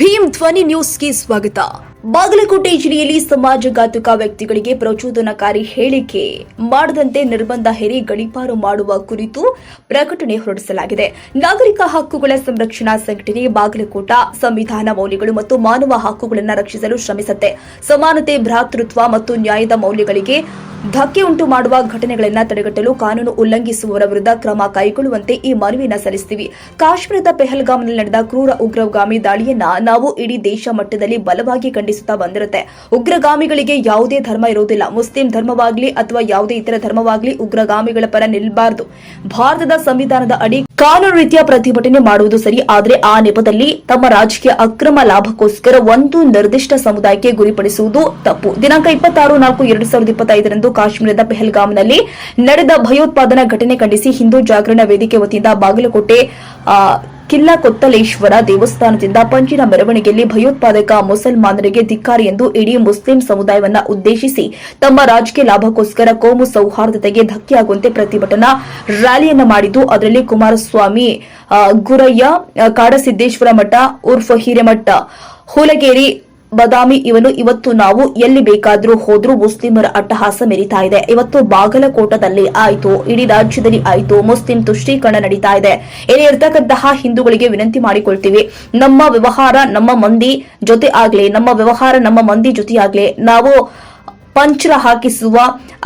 ಭೀಮ್ ಧ್ವನಿ ನ್ಯೂಸ್ಗೆ ಸ್ವಾಗತ. ಬಾಗಲಕೋಟೆ ಜಿಲ್ಲೆಯಲ್ಲಿ ಸಮಾಜಘಾತುಕ ವ್ಯಕ್ತಿಗಳಿಗೆ ಪ್ರಚೋದನಕಾರಿ ಹೇಳಿಕೆ. ಮಾಡದಂತೆ ನಿರ್ಬಂಧ ಹೇರಿ ಗಡಿಪಾರು ಮಾಡುವ ಕುರಿತು ಪ್ರಕಟಣೆ ಹೊರಡಿಸಲಾಗಿದೆ. ನಾಗರಿಕ ಹಕ್ಕುಗಳ ಸಂರಕ್ಷಣಾ ಸಂಘಟನೆ ಬಾಗಲಕೋಟ ಸಂವಿಧಾನ ಮೌಲ್ಯಗಳು ಮತ್ತು ಮಾನವ ಹಕ್ಕುಗಳನ್ನು ರಕ್ಷಿಸಲು ಶ್ರಮಿಸುತ್ತೆ. ಸಮಾನತೆ, ಭ್ರಾತೃತ್ವ ಮತ್ತು ನ್ಯಾಯದ ಮೌಲ್ಯಗಳಿಗೆ ಧಕ್ಕೆ ಉಂಟು ಮಾಡುವ ಘಟನೆಗಳನ್ನು ತಡೆಗಟ್ಟಲು ಕಾನೂನು ಉಲ್ಲಂಘಿಸುವವರ ವಿರುದ್ಧ ಕ್ರಮ ಕೈಗೊಳ್ಳುವಂತೆ ಈ ಮನವಿಯನ್ನ ಸಲ್ಲಿಸುತ್ತೀವಿ ಕಾಶ್ಮೀರದ ಪೆಹಲ್ಗಾಮ್ನಲ್ಲಿ ನಡೆದ ಕ್ರೂರ ಉಗ್ರಗಾಮಿ ದಾಳಿಯನ್ನ ನಾವು ಇಡೀ ದೇಶ ಮಟ್ಟದಲ್ಲಿ ಬಲವಾಗಿ ಖಂಡಿಸುತ್ತಾ ಬಂದಿರುತ್ತೆ. ಉಗ್ರಗಾಮಿಗಳಿಗೆ ಯಾವುದೇ ಧರ್ಮ ಇರುವುದಿಲ್ಲ. ಮುಸ್ಲಿಂ ಧರ್ಮವಾಗಲಿ ಅಥವಾ ಯಾವುದೇ ಇತರ ಧರ್ಮವಾಗಲಿ ಉಗ್ರಗಾಮಿಗಳ ಪರ ನಿಲ್ಲಬಾರದು ಭಾರತದ ಸಂವಿಧಾನದ ಅಡಿ ಕಾನೂನು ರೀತಿಯ ಪ್ರತಿಭಟನೆ ಮಾಡುವುದು ಸರಿ, ಆದರೆ ಆ ನೆಪದಲ್ಲಿ ತಮ್ಮ ರಾಜಕೀಯ ಅಕ್ರಮ ಲಾಭಕ್ಕೋಸ್ಕರ ಒಂದು ನಿರ್ದಿಷ್ಟ ಸಮುದಾಯಕ್ಕೆ ಗುರಿಪಡಿಸುವುದು ತಪ್ಪು. ದಿನಾಂಕ ಇಪ್ಪತ್ತಾರು ನಾಲ್ಕು ಎರಡು ಸಾವಿರದ ಇಪ್ಪತ್ತೈದರಂದು ಕಾಶ್ಮೀರದ ಪೆಹಲ್ಗಾಮ್ನಲ್ಲಿ ನಡೆದ ಭಯೋತ್ಪಾದನಾ ಘಟನೆ ಖಂಡಿಸಿ ಹಿಂದೂ ಜಾಗರಣ ವೇದಿಕೆ ವತಿಯಿಂದ ಬಾಗಲಕೋಟೆ ಕಿಲ್ಲಾ ಕೊತ್ತಲೇಶ್ವರ ದೇವಸ್ಥಾನದಿಂದ ಪಂಜಿನ ಮೆರವಣಿಗೆಯಲ್ಲಿ ಭಯೋತ್ಪಾದಕ ಮುಸಲ್ಮಾನರಿಗೆ ಧಿಕ್ಕಾರಿ ಎಂದು ಇಡೀ ಮುಸ್ಲಿಂ ಸಮುದಾಯವನ್ನ ಉದ್ದೇಶಿಸಿ ತಮ್ಮ ರಾಜಕೀಯ ಲಾಭಕ್ಕೋಸ್ಕರ ಕೋಮು ಸೌಹಾರ್ದತೆಗೆ ಧಕ್ಕೆಯಾಗುವಂತೆ ಪ್ರತಿಭಟನಾ ರ್ಯಾಲಿಯನ್ನು ಮಾಡಿದ್ದು, ಅದರಲ್ಲಿ ಕುಮಾರಸ್ವಾಮಿ ಗುರಯ್ಯ ಕಾಡಸಿದ್ದೇಶ್ವರ ಮಠ, ಉರ್ಫ ಹಿರೇಮಠ, ಹೂಲಗೇರಿ ಬದಾಮಿ ಇವನು, ಇವತ್ತು ನಾವು ಎಲ್ಲಿ ಬೇಕಾದರೂ ಹೋದ್ರೂ ಮುಸ್ಲಿಮರ ಅಟ್ಟಹಾಸ ಮೆರಿತಾ ಇದೆ. ಇವತ್ತು ಬಾಗಲಕೋಟದಲ್ಲಿ ಆಯಿತು, ಇಡೀ ರಾಜ್ಯದಲ್ಲಿ ಆಯಿತು, ಮುಸ್ಲಿಂ ತುಷ್ಟೀಕರಣ ನಡೀತಾ ಇದೆ. ಇಲ್ಲಿ ಇರ್ತಕ್ಕಂತಹ ಹಿಂದೂಗಳಿಗೆ ವಿನಂತಿ ಮಾಡಿಕೊಳ್ತೀವಿ, ನಮ್ಮ ವ್ಯವಹಾರ ನಮ್ಮ ಮಂದಿ ಜೊತೆ ಆಗ್ಲಿ, ನಮ್ಮ ವ್ಯವಹಾರ ನಮ್ಮ ಮಂದಿ ಜೊತೆ ನಾವು ಪಂಚರ ಹಾಕಿಸುವ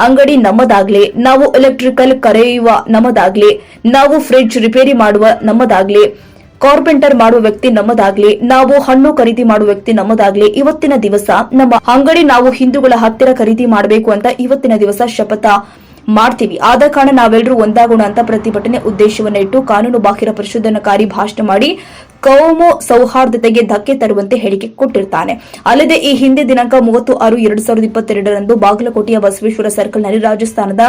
ಅಂಗಡಿ ನಮ್ಮದಾಗ್ಲಿ, ನಾವು ಎಲೆಕ್ಟ್ರಿಕಲ್ ಕರೆಯುವ ನಮ್ಮದಾಗ್ಲಿ, ನಾವು ಫ್ರಿಡ್ಜ್ ರಿಪೇರಿ ಮಾಡುವ ನಮ್ಮದಾಗ್ಲಿ ಕಾರ್ಪೆಂಟರ್ ಮಾಡುವ ವ್ಯಕ್ತಿ ನಮ್ಮದಾಗ್ಲಿ, ನಾವು ಹಣ್ಣು ಖರೀದಿ ಮಾಡುವ ವ್ಯಕ್ತಿ ನಮ್ಮದಾಗ್ಲಿ, ಇವತ್ತಿನ ದಿವಸ ನಮ್ಮ ಅಂಗಡಿ ನಾವು ಹಿಂದೂಗಳ ಹತ್ತಿರ ಖರೀದಿ ಮಾಡಬೇಕು ಅಂತ ಇವತ್ತಿನ ದಿವಸ ಶಪಥ ಮಾಡ್ತೀವಿ. ಆದ ಕಾರಣ ನಾವೆಲ್ಲರೂ ಒಂದಾಗೋಣ ಅಂತ ಪ್ರತಿಭಟನೆ ಉದ್ದೇಶವನ್ನ ಇಟ್ಟು ಕಾನೂನು ಬಾಹಿರ ಪರಿಶೋಧನಾಕಾರಿ ಭಾಷಣ ಮಾಡಿ ಕೌಮು ಸೌಹಾರ್ದತೆಗೆ ಧಕ್ಕೆ ತರುವಂತೆ ಹೇಳಿಕೆ ಕೊಟ್ಟಿರ್ತಾನೆ. ಅಲ್ಲದೆ ಈ ಹಿಂದೆ ದಿನಾಂಕ ಮೂವತ್ತು ಆರು ಎರಡು ಸಾವಿರದ ಇಪ್ಪತ್ತೆರಡರಂದು ಬಾಗಲಕೋಟೆಯ ಬಸವೇಶ್ವರ ಸರ್ಕಲ್ನಲ್ಲಿ ರಾಜಸ್ಥಾನದ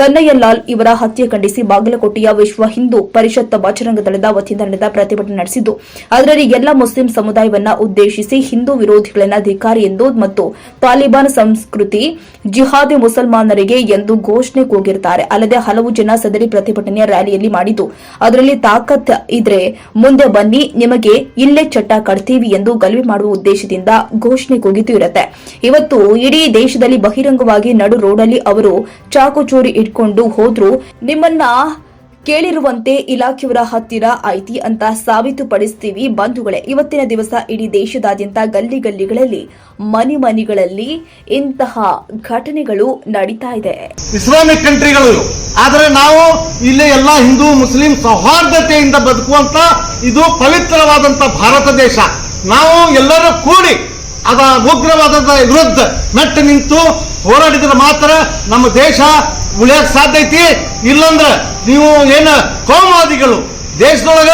ಕನ್ನಯ್ಯಲಾಲ್ ಇವರ ಹತ್ಯೆ ಖಂಡಿಸಿ ಬಾಗಲಕೋಟೆಯ ವಿಶ್ವ ಹಿಂದೂ ಪರಿಷತ್ ಬಜರಂಗ ದಳದ ವತಿಯಿಂದ ನಡೆದ ಪ್ರತಿಭಟನೆ ನಡೆಸಿದ್ದು, ಅದರಲ್ಲಿ ಎಲ್ಲ ಮುಸ್ಲಿಂ ಸಮುದಾಯವನ್ನ ಉದ್ದೇಶಿಸಿ ಹಿಂದೂ ವಿರೋಧಿಗಳನ್ನ ಅಧಿಕಾರಿ ಎಂದು ಮತ್ತು ತಾಲಿಬಾನ್ ಸಂಸ್ಕೃತಿ ಜಿಹಾದಿ ಮುಸಲ್ಮಾನರಿಗೆ ಎಂದು ಘೋಷಣೆ ಕೂಗಿರುತ್ತಾರೆ ಅಲ್ಲದೆ ಹಲವು ಜನ ಸದರಿ ಪ್ರತಿಭಟನೆಯ ರ್ಯಾಲಿಯಲ್ಲಿ ಮಾಡಿದ್ದು, ಅದರಲ್ಲಿ ತಾಕತ್ ಇದ್ರೆ ಮುಂದೆ ಬನ್ನಿ ನಿಮಗೆ ಇಲ್ಲೇ ಚಟ್ಟ ಕಟ್ತೀವಿ ಎಂದು ಗಲಭೆ ಮಾಡುವ ಉದ್ದೇಶದಿಂದ ಘೋಷಣೆ ಕೂಗಿತು ಇರುತ್ತೆ. ಇವತ್ತು ಇಡೀ ದೇಶದಲ್ಲಿ ಬಹಿರಂಗವಾಗಿ ನಡು ರೋಡಲ್ಲಿ ಅವರು ಚಾಕು ಚೂರಿ ಇಟ್ಕೊಂಡು ಹೋದ್ರು. ನಿಮ್ಮನ್ನ ಕೇಳಿರುವಂತೆ ಇಲಾಖೆಯವರ ಹತ್ತಿರ ಐತಿ ಅಂತ ಸಾಬೀತುಪಡಿಸ್ತೀವಿ ಬಂಧುಗಳೇ, ಇವತ್ತಿನ ದಿವಸ ಇಡೀ ದೇಶದಾದ್ಯಂತ ಗಲ್ಲಿ ಗಲ್ಲಿಗಳಲ್ಲಿ ಮನೆ ಮನೆಗಳಲ್ಲಿ ಇಂತಹ ಘಟನೆಗಳು ನಡೀತಾ ಇದೆ ಇಸ್ಲಾಮಿಕ್ ಕಂಟ್ರಿಗಳು. ಆದರೆ ನಾವು ಇಲ್ಲಿ ಎಲ್ಲ ಹಿಂದೂ, ಮುಸ್ಲಿಂ ಸೌಹಾರ್ದತೆಯಿಂದ ಬದುಕುವಂತ ಇದು ಪವಿತ್ರವಾದಂತ ಭಾರತ ದೇಶ ನಾವು ಎಲ್ಲರೂ ಕೂಡಿ ಅದ ಉಗ್ರವಾದದ ವಿರುದ್ಧ ಮೆಟ್ಟು ನಿಂತು ಹೋರಾಡಿದ್ರೆ ಮಾತ್ರ ನಮ್ಮ ದೇಶ ಉಳಿಯಕ್ ಸಾಧ್ಯ ಐತಿ? ಇಲ್ಲಂದ್ರ ನೀವು ಏನು ಕೋಮವಾದಿಗಳು ದೇಶದೊಳಗ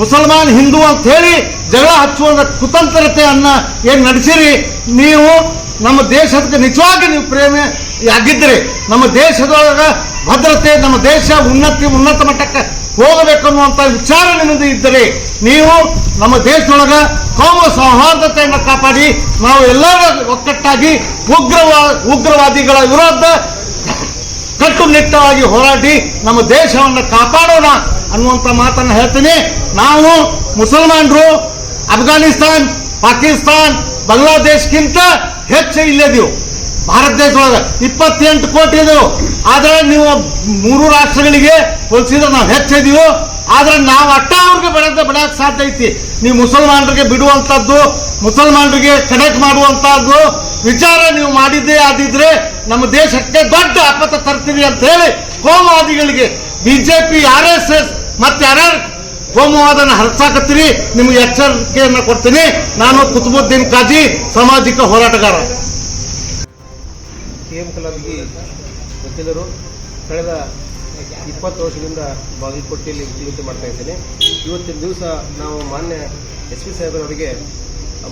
ಮುಸಲ್ಮಾನ್ ಹಿಂದೂ ಅಂತ ಹೇಳಿ ಜಗಳ ಹಚ್ಚುವಂತ ಕುತಂತ್ರತೆ ಅನ್ನ ಏನ್ ನಡೆಸಿರಿ? ನೀವು ನಮ್ಮ ದೇಶದ ನಿಜವಾಗಿ ನೀವು ಪ್ರೇಮ ಆಗಿದ್ರಿ ನಮ್ಮ ದೇಶದೊಳಗ ಭದ್ರತೆ, ನಮ್ಮ ದೇಶ ಉನ್ನತಿ, ಉನ್ನತ ಮಟ್ಟಕ್ಕೆ ಹೋಗಬೇಕು ಅನ್ನುವಂಥ ವಿಚಾರ ನಿಮ್ಮದು ಇದ್ದರೆ ನೀವು ನಮ್ಮ ದೇಶದೊಳಗ ಕೋಮ ಸೌಹಾರ್ದತೆಯನ್ನು ಕಾಪಾಡಿ ನಾವು ಎಲ್ಲರೂ ಒಕ್ಕಟ್ಟಾಗಿ ಉಗ್ರವಾ ಉಗ್ರವಾದಿಗಳ ವಿರುದ್ಧ ಕಟ್ಟುನಿಟ್ಟಾಗಿ ಹೋರಾಡಿ ನಮ್ಮ ದೇಶವನ್ನು ಕಾಪಾಡೋಣ ಅನ್ನುವಂಥ ಮಾತನ್ನು ಹೇಳ್ತೀನಿ. ನಾವು ಮುಸಲ್ಮಾನರು, ಅಫ್ಘಾನಿಸ್ತಾನ್, ಪಾಕಿಸ್ತಾನ್ ಬಾಂಗ್ಲಾದೇಶಕ್ಕಿಂತ ಹೆಚ್ಚು ಇಲ್ಲದೀವು. ಭಾರತ ದೇಶದೊಳಗೆ ಇಪ್ಪತ್ತೆಂಟು ಕೋಟಿ ಇದೆವು. ಆದ್ರೆ ನೀವು ಮೂರು ರಾಷ್ಟ್ರಗಳಿಗೆ ಹೋಲಿಸಿದ್ರೆ ನಾವು ಹೆಚ್ಚಿದೀವು ಆದ್ರೆ ನಾವು ಅಟ್ಟ ಅವ್ರಿಗೆ ಬೆಳೆದ ಬೆಳೆಯಕ್ಕೆ ಸಾಧ್ಯ ಐತಿ. ನೀವು ಮುಸಲ್ಮಾನರಿಗೆ ಬಿಡುವಂಥದ್ದು ಮುಸಲ್ಮಾನರಿಗೆ ಕನೆಕ್ಟ್ ಮಾಡುವಂತಹದ್ದು ವಿಚಾರ ನೀವು ಮಾಡಿದ್ದೇ ಆದಿದ್ರೆ ನಮ್ಮ ದೇಶಕ್ಕೆ ದೊಡ್ಡ ಆಪತ್ತ ತರ್ತೀವಿ ಅಂತ ಹೇಳಿ ಕೋಮವಾದಿಗಳಿಗೆ ಬಿಜೆಪಿ, ಆರ್ ಎಸ್ ಎಸ್ ಮತ್ತೆ ಯಾರ ಕೋಮುವಾದನ ಹರಸಾಕತ್ತೀರಿ, ನಿಮ್ಗೆ ಎಚ್ಚರಿಕೆಯನ್ನು ಕೊಡ್ತೀನಿ. ನಾನು ಕುತುಬುದ್ದೀನ್ ಕಾಜಿ, ಸಾಮಾಜಿಕ ಹೋರಾಟಗಾರ. ಕೆ ಎಂ ಕಲಾವಿಗಿ ವಕೀಲರು ಕಳೆದ ಇಪ್ಪತ್ತು ವರ್ಷದಿಂದ ಬಾಗಲಕೋಟೆಯಲ್ಲಿ ವಕೀಲತೆ ಮಾಡ್ತಾ ಇದ್ದೇನೆ. ಇವತ್ತಿನ ದಿವಸ ನಾವು ಮಾನ್ಯ ಎಸ್ ಪಿ ಸಾಹೇಬರವರಿಗೆ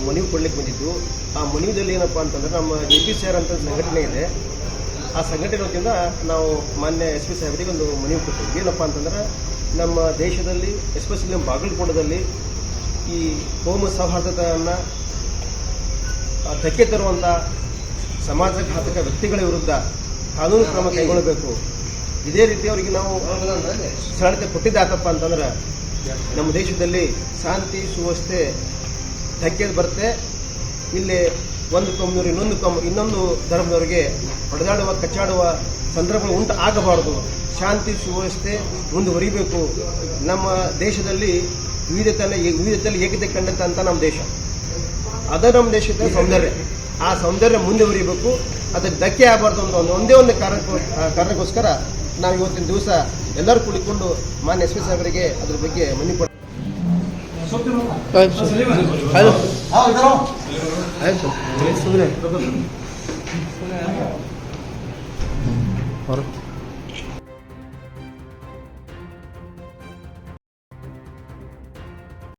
ಮನವಿ ಕೊಡ್ಲಿಕ್ಕೆ ಬಂದಿದ್ದು. ಆ ಮನವಿದಲ್ಲಿ ಏನಪ್ಪ ಅಂತಂದ್ರೆ ನಮ್ಮ ಎ ಪಿ ಸಿ ಆರ್ ಅಂತ ಸಂಘಟನೆ ಇದೆ. ಆ ಸಂಘಟನೆ ವತಿಯಿಂದ ನಾವು ಮಾನ್ಯ ಎಸ್ ಪಿ ಸಾಹೇಬರಿಗೆ ಒಂದು ಮನವಿ ಕೊಟ್ಟಿದ್ವಿ. ಏನಪ್ಪ ಅಂತಂದ್ರೆ ನಮ್ಮ ದೇಶದಲ್ಲಿ ಎಸ್ಪೆಷಲಿ ನಮ್ಮ ಬಾಗಲಕೋಟದಲ್ಲಿ ಈ ಕೋಮು ಸೌಹಾರ್ದತೆಯನ್ನು ಧಕ್ಕೆ ತರುವಂಥ ಸಮಾಜಘಾತಕ ವ್ಯಕ್ತಿಗಳ ವಿರುದ್ಧ ಕಾನೂನು ಕ್ರಮ ಕೈಗೊಳ್ಳಬೇಕು. ಇದೇ ರೀತಿ ಅವರಿಗೆ ನಾವು ಸರಳತೆ ಕೊಟ್ಟಿದ್ದಾತಪ್ಪ ಅಂತಂದ್ರೆ ನಮ್ಮ ದೇಶದಲ್ಲಿ ಶಾಂತಿ, ಸುವ್ಯವಸ್ಥೆ ಧಕ್ಕೆ ಬರುತ್ತೆ. ಇಲ್ಲಿ ಒಂದು ಕೊಂಬನೂರು ಇನ್ನೊಂದು ಕೊಂಬ ಇನ್ನೊಂದು ಧರ್ಮದವರಿಗೆ ಹೊಡೆದಾಡುವ, ಕಚ್ಚಾಡುವ ಸಂದರ್ಭಗಳು ಉಂಟು ಆಗಬಾರದು. ಶಾಂತಿ, ಸುವ್ಯವಸ್ಥೆ ಮುಂದುವರಿಬೇಕು. ನಮ್ಮ ದೇಶದಲ್ಲಿ ವಿವಿಧತೆಯಲ್ಲಿ ವಿವಿಧತೆಯಲ್ಲಿ ಏಕತೆ ಕಂಡಂತ ನಮ್ಮ ದೇಶ. ಅದ ನಮ್ಮ ದೇಶದ ಸೌಂದರ್ಯ. ಆ ಸೌಂದರ್ಯ ಮುಂದುವರಿಬೇಕು. ಅದಕ್ಕೆ ಧಕ್ಕೆ ಆಗಬಾರ್ದು ಅಂತ ಒಂದು, ಒಂದೇ ಒಂದು ಕಾರಣಕ್ಕೋ, ಕಾರಣಕ್ಕೋಸ್ಕರ ನಾವು ಇವತ್ತಿನ ದಿವಸ ಎಲ್ಲರೂ ಕುಳಿತುಕೊಂಡು ಮಾನ್ಯ ಎಸ್ ಪಿ ಸಾಹೇಬರಿಗೆ ಅದ್ರ ಬಗ್ಗೆ ಮನವಿ ಕೊಡ್ತೀವಿ ಆಯ್ತು